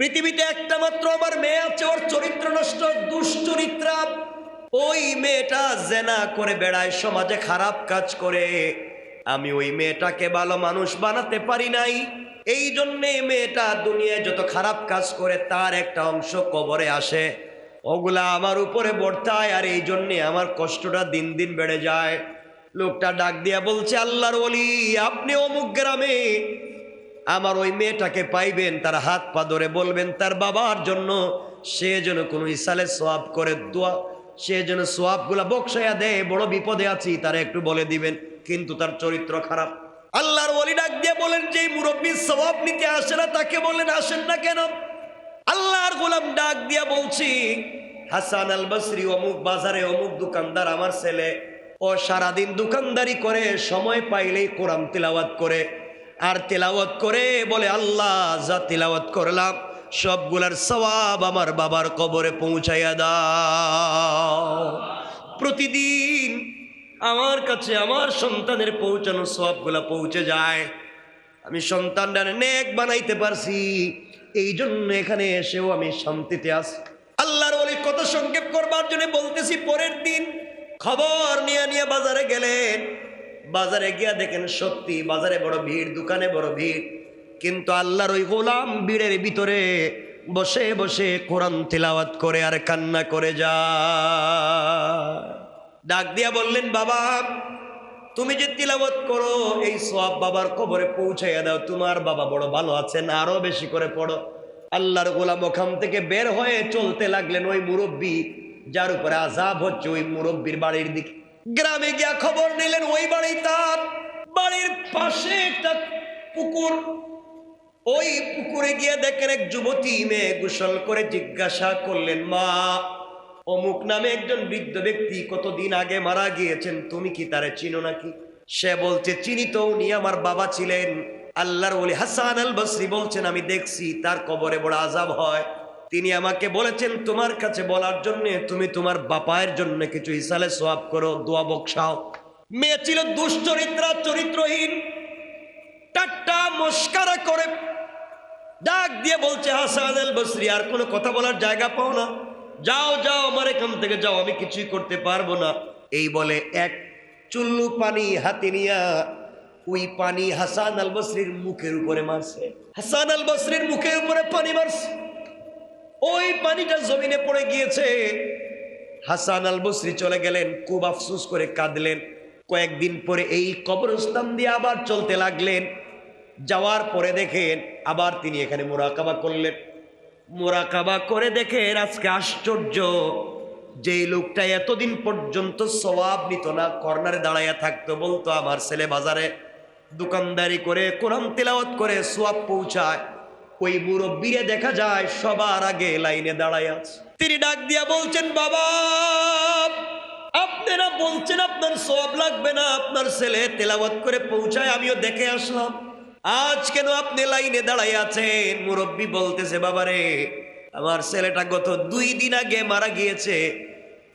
পৃথিবীতে একটা মাত্র আমার মেয়ে আছে, ওর চরিত্র নষ্ট, দুশ্চরিত্রা। ওই মেয়েটা জেনা করে বেড়ায়, সমাজে খারাপ কাজ করে। আমি ওই মেয়েটাকে ভালো মানুষ বানাতে পারি নাই। এই জন্যে মেয়েটা দুনিয়ায় যত খারাপ কাজ করে, তার একটা অংশ কবরে আসে। ওগুলা আমার উপরে বর্তায়, আর এই জন্যে আমার কষ্টটা দিন দিন বেড়ে যায়। লোকটা ডাক দিয়া বলছে, আল্লাহর ওলি, আপনি অমুক গ্রামে আমার ওই মেয়েটাকে পাইবেন, তার হাত পা ধরে বলবেন, তার বাবার জন্য সে যেন কোনো ইসালে সোয়াব করে দোয়া, সে যেন সোয়াবগুলা বকসাইয়া দেয়, বড় বিপদে আছি, তারা একটু বলে দিবেন, কিন্তু তার চরিত্র খারাপ। আল্লাহর ওলি ডাক দিয়ে বলেন যে মুরব্বী সবাব নিতে আসে না, তাকে বলেন, আসেন না কেন? আল্লাহর গোলাম ডাক দিয়া বলছি, হাসান আল বসরি অমুক বাজারে অমুক দোকানদার, আমার ছেলে, ও সারাদিন দোকানদারি করে, সময় পাইলেই কোরআন তিলাওয়াত করে আর তেলাওয়াত করে বলে, আল্লাহ, যা তেলাওয়াত করলাম, সবগুলার সওয়াব আমার বাবার কবরে পৌঁছাইয়া দাও। প্রতিদিন আমার কাছে আমার সন্তানের পৌঁছানো সবগুলা পৌঁছে যায়। আমি সন্তানটা নেক বানাইতে পারছি এই জন্য এখানে এসেও আমি শান্তিতে আছি। আল্লাহর ওলি কত সংক্ষেপ করবার জন্য বলতেছি, পরের দিন খবর নিয়ে নিয়ে বাজারে গেলেন বাজারে গিয়া দেখেন সত্যি বাজারে বড় ভিড়, দোকানে বড় ভিড়। কিন্তু আল্লাহর ওই গোলাম ভিড়ের ভিতরে বসে বসে কোরআন তিলাওয়াত করে আর কান্না করে যা ডাক দিয়া বললেন, বাবা, তুমি যে তিলাবত করো, এই সব বাবার কবরে পৌঁছাইয়া দাও। তোমার বাবা বড় ভালো আছেন, আরও বেশি করে পড়ো। আল্লাহর গোলাম ওখান থেকে বের হয়ে চলতে লাগলেন ওই মুরব্বী, যার উপরে আজাব হচ্ছে ওই মুরব্বীর বাড়ির দিকে। গ্রামে গিয়া খবর নিলেন, ওই বাড়ি তার। বাড়ির পাশে একটা পুকুর। ওই পুকুরে গিয়ে দেখেন এক যুবতী মেয়ে গোসল করে জিজ্ঞাসা করলেন, মা, অমুক নামে একজন বৃদ্ধ ব্যক্তি কতদিন আগে মারা গিয়েছেন? তুমি কি তারে চিনো নাকি? সে বলছে, চিনি তো উনি, আমার বাবা ছিলেন। আল্লাহর ওলি হাসান আল বসরি বলছেন, আমি দেখছি, তার কবরে বড় আজাব হয়। তিনি আমাকে বলেছেন, তোমার কাছে বলার জন্য তুমি তোমার বাপায়ের জন্য কিছু ইসালে সোয়াব করো, দোয়া বকসাও মেয়ে ছিল দুশ্চরিত্রা, চরিত্রহীন। টাট্টা মস্কারা করে ডাক দিয়ে বলছে, হাসান আল বসরি, আর কোনো কথা বলার জায়গা পাও না। যাও যাও, আমার এখান থেকে যাও, আমি কিছুই করতে পারব না। এই বলে এক চুল্লু পানি হাতে নিয়া ওই পানি হাসান আল বসরির মুখের উপরে মারছে। হাসান আল বসরির মুখের উপরে পানি মারছে। ওই পানিটা জমিনে পড়ে গিয়েছে। হাসান আল বসরি চলে গেলেন, খুব আফসুস করে কাঁদলেন। কয়েকদিন পরে এই কবরস্থান দিয়ে আবার চলতে লাগলেন। যাওয়ার পরে দেখেন আবার তিনি এখানে মোরাকাবা করলেন। মোরাকাবা করে দেখেন আজকে আশ্চর্য, যেই লোকটা এতদিন পর্যন্ত সবাব নিত না, কর্নারে দাঁড়াইয়া থাকতো, বলতো, আমার ছেলে বাজারে দোকানদারি করে কোরআন তেলাওয়াত করে সোয়াব পৌঁছায়। ওই মুরব্বীরে দেখা যায় সবার আগে লাইনে দাঁড়ায় আছে। তিনি ডাক দিয়া বলছেন, বাবা আপনারা বলছেন আপনার সব লাগবে না, আপনার ছেলে তেলাওয়াত করে পৌঁছায়, আমিও দেখে আসলাম। আজ কেন আপনি লাইনে দাঁড়াই আছেন? মুরব্বী বলতেছে বাবারে আমার ছেলেটা গত দুই দিন আগে মারা গিয়েছে।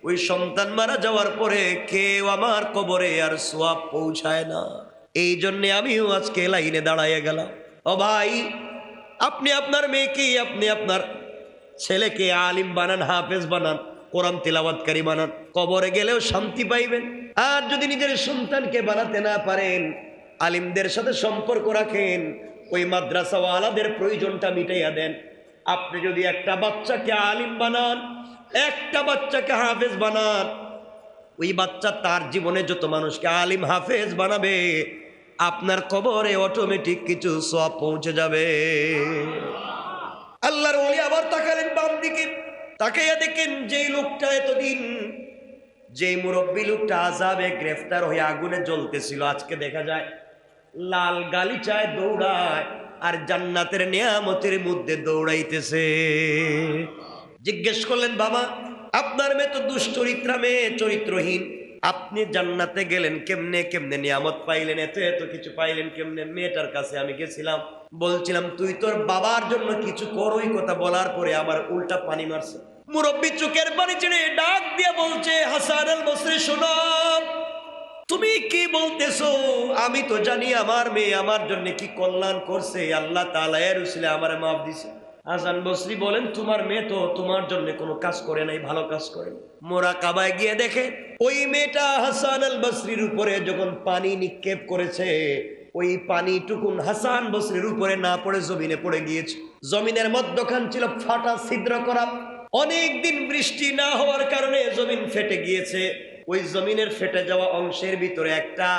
ওই সন্তান মারা যাওয়ার পরে কেউ আমার কবরে আর সোয়াব পৌঁছায় না। এই জন্যে আমিও আজকে লাইনে দাঁড়াইয়া গেলাম। ও ভাই আপনি আপনার মেয়েকে আপনি আপনার ছেলেকে আলিম বানান, হাফেজ বানান, কোরআন তিলাবাতকারী বানান, কবরে গেলেও শান্তি পাইবেন। আর যদি নিজের সন্তানকে বানাতে না পারেন, আলিমদের সাথে সম্পর্ক রাখেন, ওই মাদ্রাসাওয়ালাদের প্রয়োজনটা মিটাইয়া দেন। আপনি যদি একটা বাচ্চাকে আলিম বানান, একটা বাচ্চাকে হাফেজ বানান, ওই বাচ্চা তার জীবনে যত মানুষকে আলিম, হাফেজ বানাবে আপনার কবরে অটোমেটিক কিছু সব পৌঁছে যাবে। আল্লাহর ওলি আবার তাকালেন বাম দিকে তাকাইয়া দেখেন যেই লোকটা এতদিন, যেই মুরব্বী লোকটা আজাবে গ্রেফতার হয়ে আগুনে জ্বলতেছিল, আজকে দেখা যায় লাল গালিচায় দৌড়ায় আর জান্নাতের নিয়ামতের মধ্যে দৌড়াইতেছে। জিজ্ঞেস করলেন, বাবা, আপনার মেয়ে তো দুশ্চরিত্রা মেয়ে, চরিত্রহীন। আপনি জান্নাতে গেলেন কেমনে কেমনে নিয়ামত পাইলেন? এত এত কিছু পাইলেন কেমনে? মেয়েটার কাছে আমি গেছিলাম। বলছিলাম, তুই তোর বাবার জন্য কিছু কর, ওই কথা বলার পরে আমার উল্টা পানি মারছে। মুরব্বী চোখের পানি ছেড়ে ডাক দিয়ে বলছে, হাসান আল বসরে শোনো। তুমি কি বলতেছো? আমি তো জানি আমার মেয়ে আমার জন্য কি কল্যাণ করছে। আল্লাহ তালা এর উসিলে আমার মাফ দিছে। হাসান বসরি বলেন, তোমার মেয়ে তো তোমার জন্য কোনো কাজ করে নাই, ভালো কাজ করে মোরা কাবায় গিয়ে দেখে, ওই মেয়েটা হাসান আল বসরির উপরে যখন পানি নিক্ষেপ করেছে, ওই পানিটুকুন হাসান বসরির উপরে না পড়ে জমিনে পড়ে গিয়েছে। জমিনের মধ্যখান ছিল ফাটা ছিদ্র করা। অনেক দিন বৃষ্টি না হওয়ার কারণে জমিন ফেটে গিয়েছে। ওই জমিনের ফেটে যাওয়া অংশের ভিতরে একটা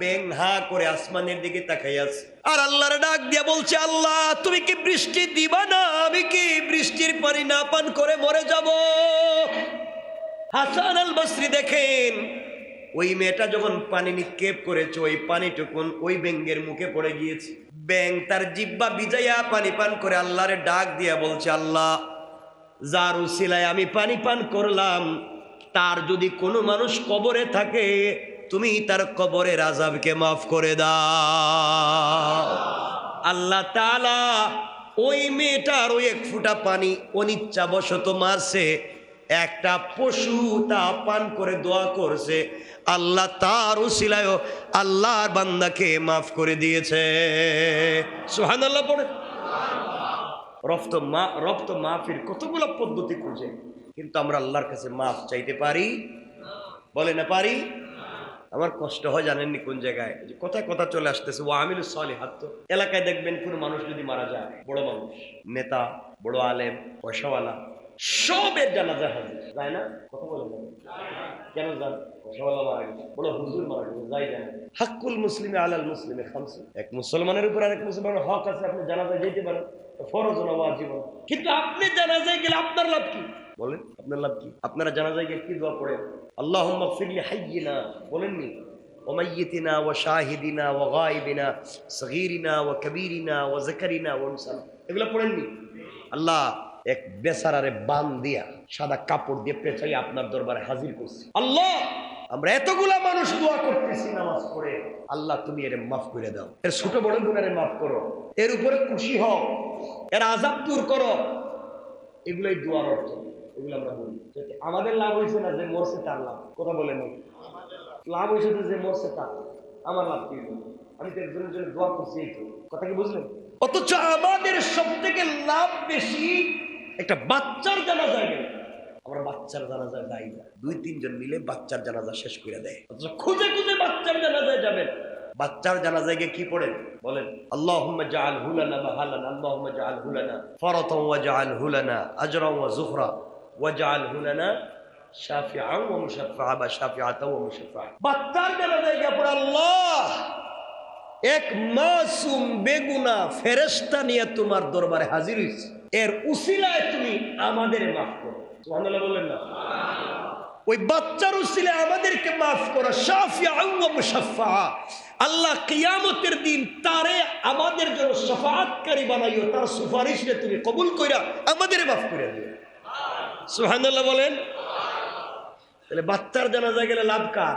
ব্যাং হা করে আসমানের দিকে তাকাই আছে। আর আল্লাহর ডাক দিয়া বলছে, আল্লাহ, তুমি কি বৃষ্টি দিবা না? আমি কি বৃষ্টির পানি না পান করে মরে যাব? হাসান আল বসরি দেখেন, ওই মেয়েটা যখন পানি নিক্ষেপ করেছে, ওই পানিটুকুন ওই ব্যাঙ্গের মুখে পড়ে গিয়েছে। ব্যাং তার জিব্বা বিজাইয়া পানি পান করে আল্লাহর ডাক দিয়া বলছে, আল্লাহ, যার উসিলায় আমি পানি পান করলাম, তার যদি কোনো মানুষ কবরে থাকে তুমি তার কবরের আজাবকে মাফ করে দাও। আল্লাহ তালা ওই মেয়েটার ওই এক ফুটা পানি অনিচ্ছা বশত মারছে। একটা পশু তা পান করে দোয়া করছে। আল্লাহ তার উসিলায় আল্লাহর বান্দাকে মাফ করে দিয়েছে। সোহান আল্লাহ পড়ে। রফত মা রফত মাফির কতগুলো পদ্ধতি খুঁজে। কিন্তু আমরা আল্লাহর কাছে মাফ চাইতে পারি? বলে না পারি? আমার কষ্ট হয়, জানেননি কোন জায়গায়? কথায় কথা চলে আসতেছে ও আমিল সলে হাত তো এলাকায় দেখবেন কোন মানুষ যদি মারা যায়, বড় মানুষ, নেতা, বড় আলেম, পয়সাওয়ালা, সবের জানাজা হাজির। যায় না? কথা বলে কেন যান? পয়সাওয়ালা বড় হুজুর মারা যাই মুসলিমে মুসলিমে এক মুসলমানের হক আছে, আপনি যেতে পারেন কিন্তু আপনি গেলে আপনার লাভ কি? বলেন আপনার লাভ কি আপনারা জানাজায় গিয়ে কি দোয়া পড়েন আল্লাহুম্মা ফিরলি হাইয়িনা বলেননি وميتنا وشاهدنا وغائبنا صغيرنا وكبيرنا وذكرنا وانسانا এগুলো পড়েননি আল্লাহ এক বেচারারে বান দিয়া সাদা কাপড় দিয়ে পেঁচাই আপনার দরবারে হাজির করছি আল্লাহ আমরা এতগুলা মানুষ দোয়া করতেছি নামাজ পড়ে আল্লাহ তুমি এর মাফ করে দাও এর ছোট বড় গুণারে মাফ করো এর উপরে খুশি হও এর আজাব দূর করো এগুলোই দোয়ার অর্থ এগুলো আমরা বলি। আমাদের লাভ হয়েছে না যে মরছে তার লাভ। কথা বলেন না লাভ হয়েছে তো যে মরছে তার। আমার লাভ কি আমি তো একজনের জন্য দোয়া করছি এই কথা কি বুঝলেন? অথচ আমাদের সব থেকে লাভ বেশি একটা বাচ্চার জানা যায় আমরা বাচ্চার জানাজা যাই না। দুই, তিনজন মিলে বাচ্চার জানাজা শেষ করে দেয়। অথচ খুঁজে খুঁজে বাচ্চার জানাজায় যাবেন। বাচ্চার জানাজায় গিয়ে কি পড়েন? বলেন, আল্লাহুম্মা জাআল হুলানা মাহালান, আল্লাহুম্মা জাআল হুলানা ফারাতান ওয়া জাআল হুলানা আজরান ওয়া যুখরা ওয়া জাআল হুলানা শাফিআন ওয়া বা ওয়া গিয়ে পড়ে আল্লাহ এক মাসুম বেগুনা ফেরেশতা নিয়ে তোমার দরবারে হাজির এর উসিলায় তুমি আমাদের মাফ করো। সুবহানাল্লাহ না। ওই বাচ্চার উসিলে আমাদেরকে মাফ করো। শাফিয়া ওয়া মুশাফফা। আল্লাহ কিয়ামতের দিন তারে আমাদের জন্য শফাআতকারী বানাইও। তার সুপারিশে তুমি কবুল কইরা আমাদের মাফ করে দিও। সুবহানাল্লাহ বলেন। তাহলে বাচ্চার জানাজা গেলে লাভ কার?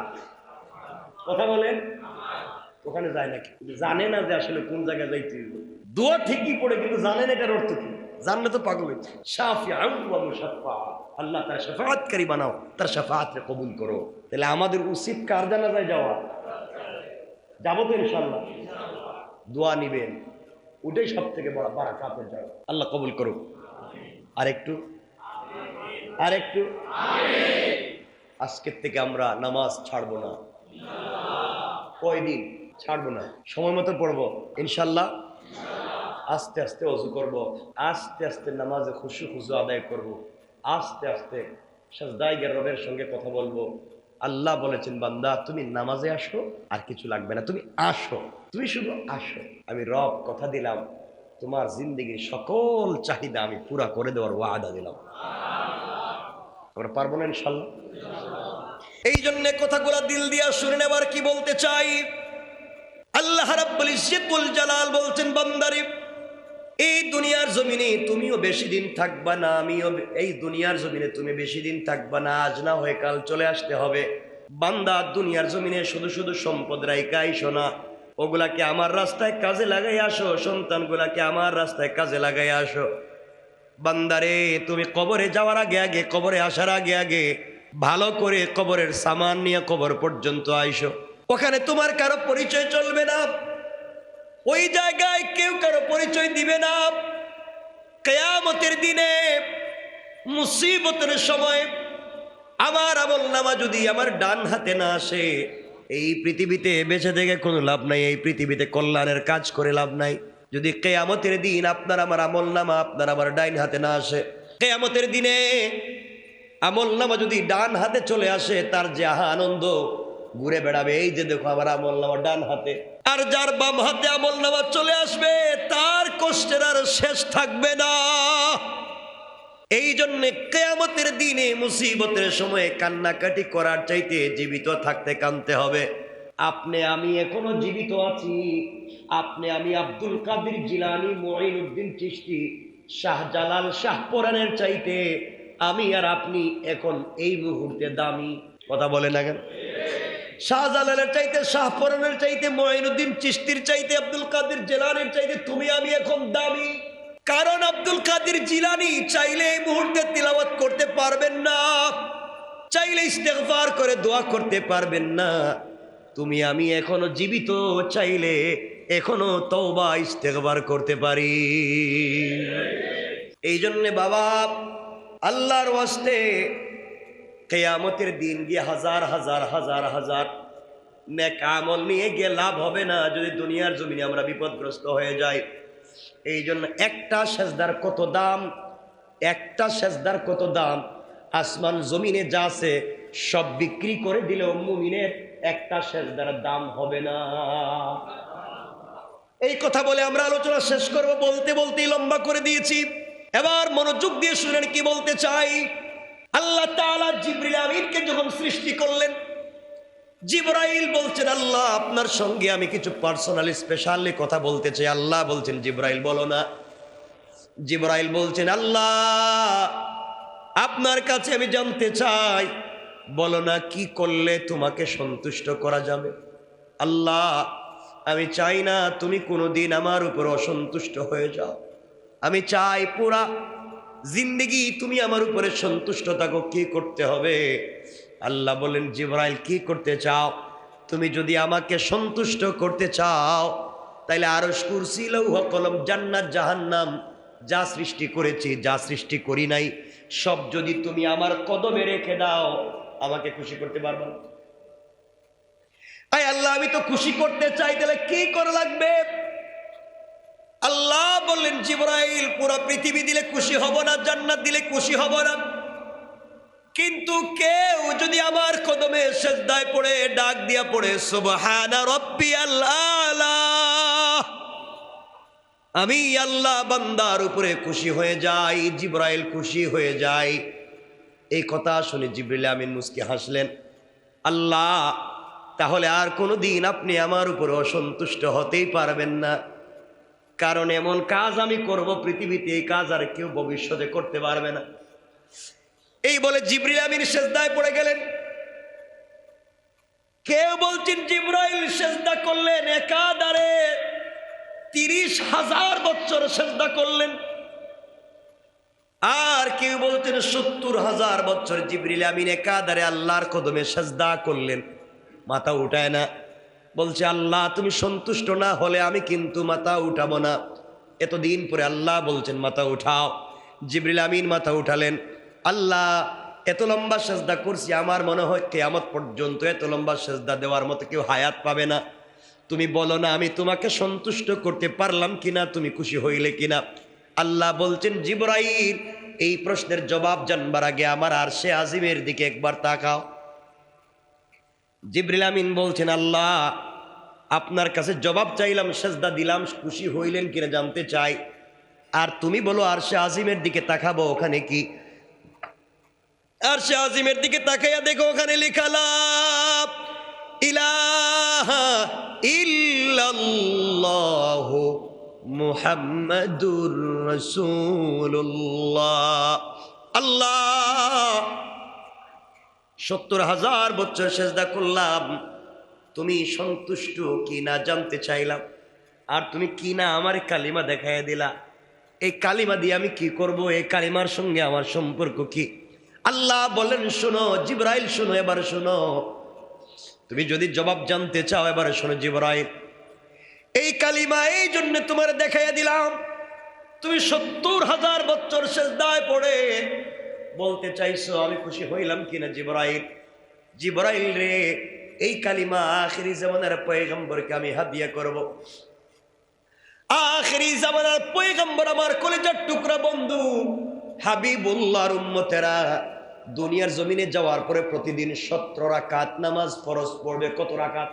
কথা বলেন। ওখানে যায় নাকি? জানে না যে আসলে কোন জায়গায় যাইতে। দোয়া ঠিকই পড়ে, কিন্তু জানে না এটার অর্থ কি? জানলে তো পাগল আল্লাহ তার শাফাআতকারী বানাও, তার শাফাআতকে কবুল করো। তাহলে আমাদের উচিত কার জানাজায় যাওয়া? যাব তো ইনশাল্লাহ দোয়া নিবেন। ওটাই সব থেকে বড় কাপের যাওয়া আল্লাহ কবুল করুক। আর একটু আর একটু। আজকের থেকে আমরা নামাজ ছাড়বো না। কয়দিন? ছাড়বো না। সময় মতো পড়ব, ইনশাল্লাহ। আস্তে আস্তে অজু করব, আস্তে আস্তে নামাজে খুশু খুশু আদায় করব, আস্তে আস্তে সাজদাইগের রবের সঙ্গে কথা বলব। আল্লাহ বলেছেন, বান্দা, তুমি নামাজে আসো, আর কিছু লাগবে না। তুমি আসো, তুমি শুধু আসো। আমি রব, কথা দিলাম। তোমার জিন্দগির সকল চাহিদা আমি পুরা করে দেওয়ার ওয়াদা দিলাম। আমরা পারব না ইনশাল্লাহ। এই জন্য কথাগুলো দিল দিয়া শুনে নেবার কি বলতে চাই? আল্লাহ রাব্বুল জালাল বলছেন, বান্দারে, এই দুনিয়ার জমিনে তুমিও বেশি দিন থাকবা না, আমিও এই দুনিয়ার জমিনে তুমি বেশি দিন থাকবা না, আজ না হয়ে কাল চলে আসতে হবে। বান্দা, দুনিয়ার জমিনে শুধু শুধু সম্পদ রাইকাই শোনা ওগুলাকে আমার রাস্তায় কাজে লাগাই আসো, সন্তানগুলাকে আমার রাস্তায় কাজে লাগাই আসো। বান্দারে, তুমি কবরে যাওয়ার আগে আগে, কবরে আসার আগে আগে ভালো করে কবরের সামান নিয়ে কবর পর্যন্ত আইসো। ওখানে তোমার কারও পরিচয় চলবে না। ওই জায়গায় কেউ কারও পরিচয় দিবে না। কেয়ামতের দিনে, মুসিবতের সময় আমার আমল নামা যদি আমার ডান হাতে না আসে, এই পৃথিবীতে বেঁচে থেকে কোনো লাভ নাই, এই পৃথিবীতে কল্যাণের কাজ করে লাভ নাই। যদি কেয়ামতের দিন আপনার আমার আমল নামা আপনার আমার ডাইন হাতে না আসে, কেয়ামতের দিনে আমল নামা যদি ডান হাতে চলে আসে, তার যে আহা আনন্দ ঘুরে বেড়াবে, এই যে দেখো আমার আমল নামা ডান হাতে। আর যার বাম হাতে আমল নামা চলে আসবে, তার কষ্টের আর শেষ থাকবে না। এই জন্য কেয়ামতের দিনে মুসিবতের সময়ে কান্নাকাটি করার চাইতে জীবিত থাকতে কানতে হবে। আপনি, আমি এখনও জীবিত আছি। আপনি, আমি আব্দুল কাদির জিলানি মঈনুদ্দিন চিশতি, শাহজালাল শাহপরানের চাইতে। আমি আর আপনি এখন এই মুহূর্তে দামি। কথা বলে না কেন? শাহজালালের চাইতে, শাহপরানের চাইতে, মঈনুদ্দিন চিশতির চাইতে, আব্দুল কাদির জেলানির চাইতে তুমি, আমি এখন দামি। কারণ আব্দুল কাদির জিলানি চাইলে এই মুহূর্তে তিলাওয়াত করতে পারবেন না। চাইলে ইস্তেগফার করে দোয়া করতে পারবেন না। তুমি আমি এখনও জীবিত চাইলে এখনও তওবা, ইস্তেগফার করতে পারি। এই জন্যে বাবা, আল্লাহর ওয়াস্তে কেয়ামতের দিন গিয়ে হাজার হাজার হাজার হাজার নেক আমল নিয়ে গিয়ে লাভ হবে না, যদি দুনিয়ার জমিনে আমরা বিপদগ্রস্ত হয়ে যাই। এই জন্য একটা সেজদার কত দাম, একটা সেজদার কত দাম, আসমান জমিনে যা আছে সব বিক্রি করে দিলেও মুমিনের একটা সেজদার দাম হবে না। এই কথা বলে আমরা আলোচনা শেষ করব, বলতে বলতেই লম্বা করে দিয়েছি। এবার মনোযোগ দিয়ে শুনেন কি বলতে চাই। আল্লাহ তাআলা জিবরিল আমিনকে যখন সৃষ্টি করলেন, জিব্রাইল বলছেন, আল্লাহ, আপনার সঙ্গে আমি কিছু পার্সোনালি স্পেশালি কথা বলতে চাই। আল্লাহ বলছেন, জিব্রাইল, বলো না। জিব্রাইল বলছেন, আল্লাহ, আপনার কাছে আমি জানতে চাই বলো না, কি করলে তোমাকে সন্তুষ্ট করা যাবে? আল্লাহ, আমি চাই না তুমি কোনোদিন আমার উপর অসন্তুষ্ট হয়ে যাও। আমি চাই পুরা জিন্দেগি তুমি আমার উপরে সন্তুষ্ট থাকো, কি করতে হবে? আল্লাহ বলেন জিব্রাইল, কি করতে চাও? তুমি যদি আমাকে সন্তুষ্ট করতে চাও, তাইলে আরও কুরসি, লৌহ কলম, জান্নাত, জাহান্নাম যা সৃষ্টি করেছি, যা সৃষ্টি করি নাই, সব যদি তুমি আমার কদমে রেখে দাও আমাকে খুশি করতে পারব না। আল্লাহ, আমি তো খুশি করতে চাই, তাহলে কি করা লাগবে? আল্লাহ বললেন, জিব্রাইল, পুরো পৃথিবী দিলে খুশি হব না, জান্নাত দিলে খুশি হব না। কিন্তু কেউ যদি আমার কদমে সেজদায় পড়ে, ডাক দিয়া পড়ে, সুবহানা রব্বি আল্লাহ আমি আল্লাহ বান্দার উপরে খুশি হয়ে যাই, জিব্রাইল খুশি হয়ে যাই এই কথা শুনে জিব্রিল আমিন মুস্কি হাসলেন। আল্লাহ, তাহলে আর কোনো দিন আপনি আমার উপরে অসন্তুষ্ট হতেই পারবেন না। কারণ এমন কাজ আমি করব, পৃথিবীতে এই কাজ আর কেউ ভবিষ্যতে করতে পারবে না। এই বলে জিব্রিল আমিন সেজদায় পড়ে গেলেন। কেউ বলছেন, জিব্রাইল সেজদা করলেন একাধারে তিরিশ হাজার বছর সেজদা করলেন। আর কেউ বলছেন সত্তর হাজার বছর জিব্রিল আমিন একাধারে আল্লাহর কদমে সেজদা করলেন। মাথা উঠায় না। বলছে, আল্লাহ, তুমি সন্তুষ্ট না হলে আমি কিন্তু মাথা উঠাবো না। এতদিন পরে আল্লাহ বলছেন, মাথা উঠাও। জিবরিল আমিন মাথা উঠালেন। আল্লাহ, এত লম্বা সেজদা করছি, আমার মনে হয় কেয়ামত পর্যন্ত এত লম্বা সেজদা দেওয়ার মতো কেউ হায়াত পাবে না। তুমি বলো না, আমি তোমাকে সন্তুষ্ট করতে পারলাম কিনা, তুমি খুশি হইলে কিনা? আল্লাহ বলছেন, জিবরাইল, এই প্রশ্নের জবাব জানবার আগে আমার আর সে আজিমের দিকে একবার তাকাও। জিবরিল আমিন বলছেন, আল্লাহ, আপনার কাছে জবাব চাইলাম, সেজদা দিলাম, খুশি হইলেন কিনা জানতে চাই। আর তুমি বলো আর সে আজিমের দিকে তাকাবো ওখানে কি? আর সে আজিমের দিকে তাকাইয়া দেখো, ওখানে লিখালাম ইলাহা ইল্লাল্লাহ মুহাম্মাদুর রাসূলুল্লাহ। আল্লাহ, সত্তর হাজার বছর সেজদা করলাম। তুমি সন্তুষ্ট কি না জানতে চাইলাম। আর তুমি কি না আমার কালিমা দেখাইয়া দিলা। এই কালিমা দিয়ে আমি কি করব? এই কালিমার সঙ্গে আমার সম্পর্ক কি? আল্লাহ বলেন, শোনো, জিব্রাইল শোনো, এবার শোনো। তুমি যদি জবাব জানতে চাও, এবারে শোনো জিব্রাইল। এই কালিমা এই জন্য তোমার দেখাইয়া দিলাম। তুমি সত্তর হাজার বছর শেষদায় পড়ে বলতে চাইছো, আমি খুশি হইলাম কিনা জিবরাইল? জিবরাইল রে, এই কালিমা আখিরি জামানার পয়গম্বরকে আমি হাদিয়া করব। আখিরি জামানার পয়গম্বর আমার কলেজার টুকরা বন্ধু, হাবিবুল্লাহর উম্মতেরা দুনিয়ার জমিনে যাওয়ার পরে প্রতিদিন সত্তর রাকাত নামাজ ফরজ পড়বে। কত রাকাত?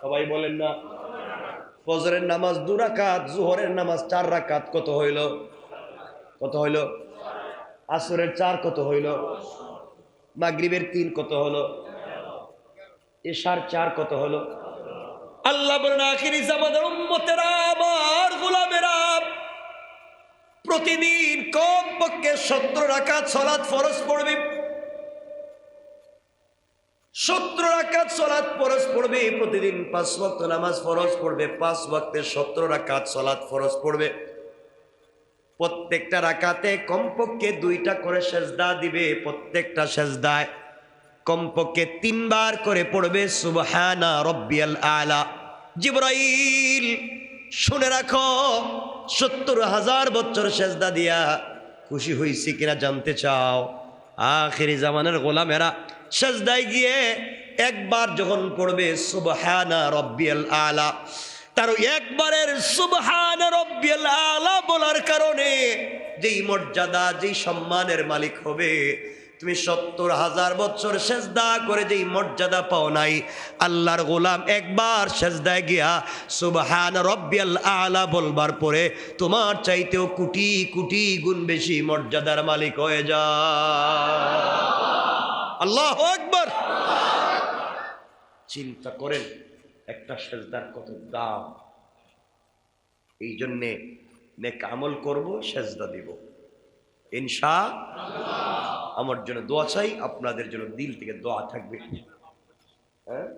সবাই বলেন না। ফজরের নামাজ দু রাকাত, জোহরের নামাজ চার রাকাত, কত হইল? কত হইল? আসরের চার কত হইল? মাগরিবের তিন কত হলো এশার চার কত হলো আল্লাহ বলেন, আখিরি জামানের উম্মতেরা আমার গোলামেরা। প্রতিদিন কম পক্ষে সত্তর রাকাত সলাৎ ফরজ পড়বে। সত্তর রাকাত সলাৎ ফরজ পড়বে, প্রতিদিন পাঁচ ওয়াক্ত নামাজ ফরজ পড়বে, পাঁচ ওয়াক্তে সত্তর রাকাত সলাৎ ফরজ পড়বে। প্রত্যেকটা রাকাতে কমপক্ষে দুইটা করে সেজদা দিবে, প্রত্যেকটা সেজদায় কমপক্ষে তিনবার করে পড়বে, সুবহানা রব্বিয়াল আলা। জিব্রাইল, শুনে রাখো, সত্তর হাজার বছর সেজদা দিয়া খুশি হইছি কিনা জানতে চাও। আখেরি জামানের গোলামেরা সেজদায় গিয়ে একবার যখন পড়বে সুবহানা রব্বিয়াল আলা। তার একবারের সুবহান রব্বিয়াল আলা বলার কারণে যেই মর্যাদা, যেই সম্মানের মালিক হবে, তুমি সত্তর হাজার বছর সেজদা করে যেই মর্যাদা পাও নাই, আল্লাহর গোলাম একবার সেজদায় গিয়া সুবহান রব্বিয়াল আলা বলবার পরে তোমার চাইতেও কোটি কোটি গুণ বেশি মর্যাদার মালিক হয়ে যা আল্লাহ একবার চিন্তা করেন, একটা সেজদার কত দাম। এই জন্যে নেক আমল করব, সেজদা দিব। ইনশা আমার জন্য দোয়া চাই, আপনাদের জন্য দিল থেকে দোয়া থাকবে। হ্যাঁ?